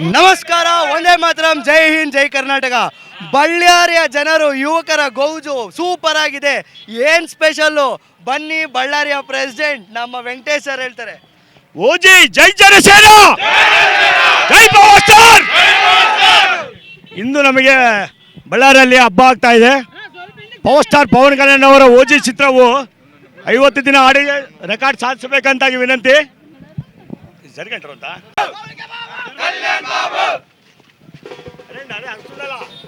ನಮಸ್ಕಾರ, ಒಂದೇ ಮಾತರಂ, ಜೈ ಹಿಂದ್, ಜೈ ಕರ್ನಾಟಕ. ಬಳ್ಳಾರಿಯ ಜನರು, ಯುವಕರ ಗೌಜು ಸೂಪರ್ ಆಗಿದೆ ಏನ್ ಸ್ಪೆಷಲ್ಲು? ಬನ್ನಿ, ಬಳ್ಳಾರಿಯ ಪ್ರೆಸಿಡೆಂಟ್, ನಮ್ಮ ವೆಂಕಟೇಶ್ ಸರ್ ಹೇಳ್ತಾರೆ. ಓಜಿ, ಜೈ ಜನಸೇನ! ಜೈ ಪವರ್ ಸ್ಟಾರ್! ಇಂದು ನಮಗೆ ಬಳ್ಳಾರಿಯಲ್ಲಿ ಹಬ್ಬ ಆಗ್ತಾ ಇದೆ. ಪವರ್ ಸ್ಟಾರ್ ಪವನ್ ಕಲ್ಯಾಣ್ ಅವರ ಓಜಿ ಚಿತ್ರವು ಐವತ್ತು ದಿನ ಆಡಿ ರೆಕಾರ್ಡ್ ಸಾಧಿಸಬೇಕಂತಾಗಿ ವಿನಂತಿ. ಸರಿಗಂಟ್ರು ಅಂತ.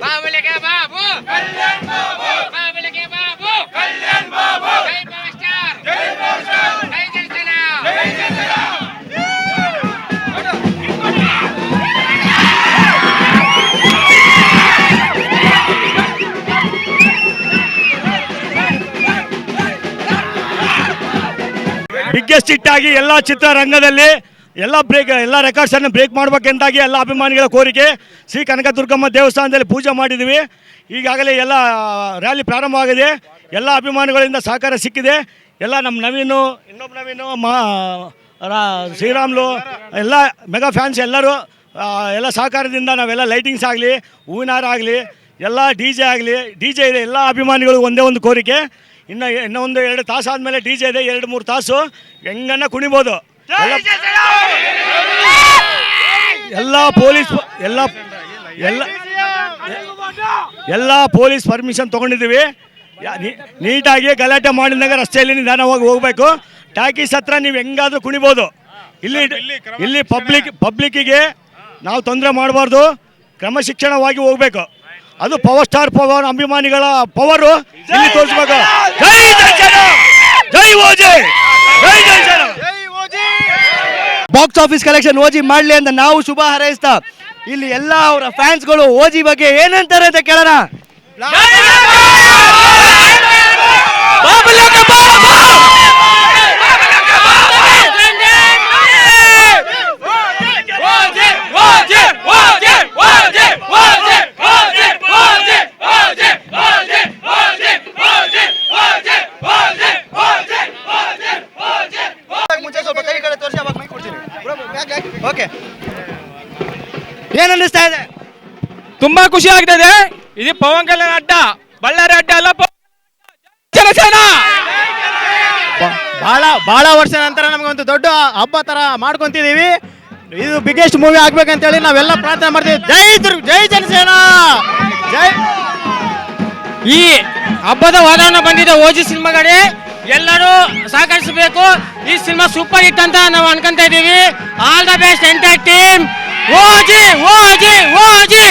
ಬಾಬುಲಿಗೆ ಬಾಬು ಬಾಬು ಬಾಬುಲಿಗೆ ಬಾಬು ಬಾಬು ಬಿಗ್ಗೆಸ್ಟ್ ಹಿಟ್ ಆಗಿ ಎಲ್ಲ ಚಿತ್ರರಂಗದಲ್ಲಿ ಎಲ್ಲ ಬ್ರೇಕ್ ಎಲ್ಲ ರೆಕಾರ್ಡ್ಸ್ ಅನ್ನು ಬ್ರೇಕ್ ಮಾಡಬೇಕೆಂದಾಗಿ ಎಲ್ಲ ಅಭಿಮಾನಿಗಳ ಕೋರಿಕೆ. ಶ್ರೀ ಕನಕದುರ್ಗಮ್ಮ ದೇವಸ್ಥಾನದಲ್ಲಿ ಪೂಜೆ ಮಾಡಿದ್ದೀವಿ ಈಗಾಗಲೇ ಎಲ್ಲ ರ್ಯಾಲಿ ಪ್ರಾರಂಭವಾಗಿದೆ ಎಲ್ಲ ಅಭಿಮಾನಿಗಳಿಂದ ಸಹಕಾರ ಸಿಕ್ಕಿದೆ. ಎಲ್ಲ ನಮ್ಮ ನವೀನು, ಇನ್ನೊಬ್ಬ ನವೀನು, ಮಾ ಶ್ರೀರಾಮ್ಲು, ಎಲ್ಲ ಮೆಗಾ ಫ್ಯಾನ್ಸ್ ಎಲ್ಲರೂ ಎಲ್ಲ ಸಹಕಾರದಿಂದ ನಾವೆಲ್ಲ ಲೈಟಿಂಗ್ಸ್ ಆಗಲಿ, ಹೂವಿನಾರ ಆಗಲಿ, ಎಲ್ಲ ಡಿ ಜೆ ಆಗಲಿ ಡಿ ಜೆ ಇದೆ, ಎಲ್ಲ ಅಭಿಮಾನಿಗಳು ಒಂದೇ ಒಂದು ಕೋರಿಕೆ. ಇನ್ನು ಇನ್ನೊಂದು ಎರಡು ತಾಸು ಆದಮೇಲೆ ಡಿ ಜೆ ಇದೆ, ಎರಡು ಮೂರು ತಾಸು. ಹೆಂಗನ್ನ ಕುಣಿಬೋದು. ಎಲ್ಲ ಪೊಲೀಸ್ ಎಲ್ಲ ಎಲ್ಲ ಎಲ್ಲ ಪೊಲೀಸ್ ಪರ್ಮಿಷನ್ ತೊಗೊಂಡಿದ್ದೀವಿ. ನೀಟಾಗಿ ಗಲಾಟೆ ಮಾಡಿದಾಗ ರಸ್ತೆಯಲ್ಲಿ ನಿಧಾನವಾಗಿ ಹೋಗಬೇಕು. ಟಾಕೀಸ್ ಹತ್ರ ನೀವು ಹೆಂಗಾದ್ರೂ ಕುಣಿಬೋದು. ಇಲ್ಲಿ ಇಲ್ಲಿ ಪಬ್ಲಿಕ್ ಪಬ್ಲಿಕ್ಕಿಗೆ ನಾವು ತೊಂದರೆ ಮಾಡಬಾರ್ದು. ಕ್ರಮಶಿಕ್ಷಣವಾಗಿ ಹೋಗ್ಬೇಕು. ಅದು ಪವರ್ ಸ್ಟಾರ್ ಪವರ್ ಅಭಿಮಾನಿಗಳ ಪವರು ಇಲ್ಲಿ ತೋರಿಸ್ಬೇಕು. ಜೈ ಜೈ ಜೈ ಜೈ ಬಾಕ್ಸ್ ಆಫೀಸ್ ಕಲೆಕ್ಷನ್ ಓಜಿ ಮಾಡಲಿ ಅಂತ ನಾವು ಶುಭ ಹಾರೈಸ್ತಾ, ಇಲ್ಲಿ ಎಲ್ಲ ಅವರ ಫ್ಯಾನ್ಸ್ಗಳು ಓಜಿ ಬಗ್ಗೆ ಏನಂತಾರೆ ಅಂತ ಕೇಳೋಣ. ಏನ್ ಅನ್ನಿಸ್ತಾ ಇದೆ? ತುಂಬಾ ಖುಷಿ ಆಗ್ತದೆ. ಇದು ಪವನ್ ಕಲ್ಯಾಣ್ ಅಡ್ಡ ಬಳ್ಳಾರಿ ಅಡ್ಡ ಅಲ್ಲ ಜನಸೇನಾ! ಬಹಳ ಬಹಳ ವರ್ಷ ನಂತರ ನಮಗೊಂದು ದೊಡ್ಡ ಹಬ್ಬ ತರ ಮಾಡ್ಕೊಂತಿದೀವಿ ಇದು ಬಿಗ್ಗೆಸ್ಟ್ ಮೂವಿ ಆಗ್ಬೇಕಂತೇಳಿ ನಾವೆಲ್ಲ ಪ್ರಾರ್ಥನೆ ಮಾಡ್ತೀವಿ. ಜೈ ದುರ್ಗ ಜೈ ಜನಸೇನಾ! ಜೈ ಈ ಹಬ್ಬದ ವಾತಾವರಣ ಬಂದಿದೆ ಓಜಿ ಸಿನಿಮಾಗಡೆ. ಎಲ್ಲರೂ ಸಹಕರಿಸಬೇಕು. ಈ ಸಿನಿಮಾ ಸೂಪರ್ ಹಿಟ್ ಅಂತ ನಾವು ಅನ್ಕೊಂತ ಇದೀವಿ. All the best entire team OG OG OG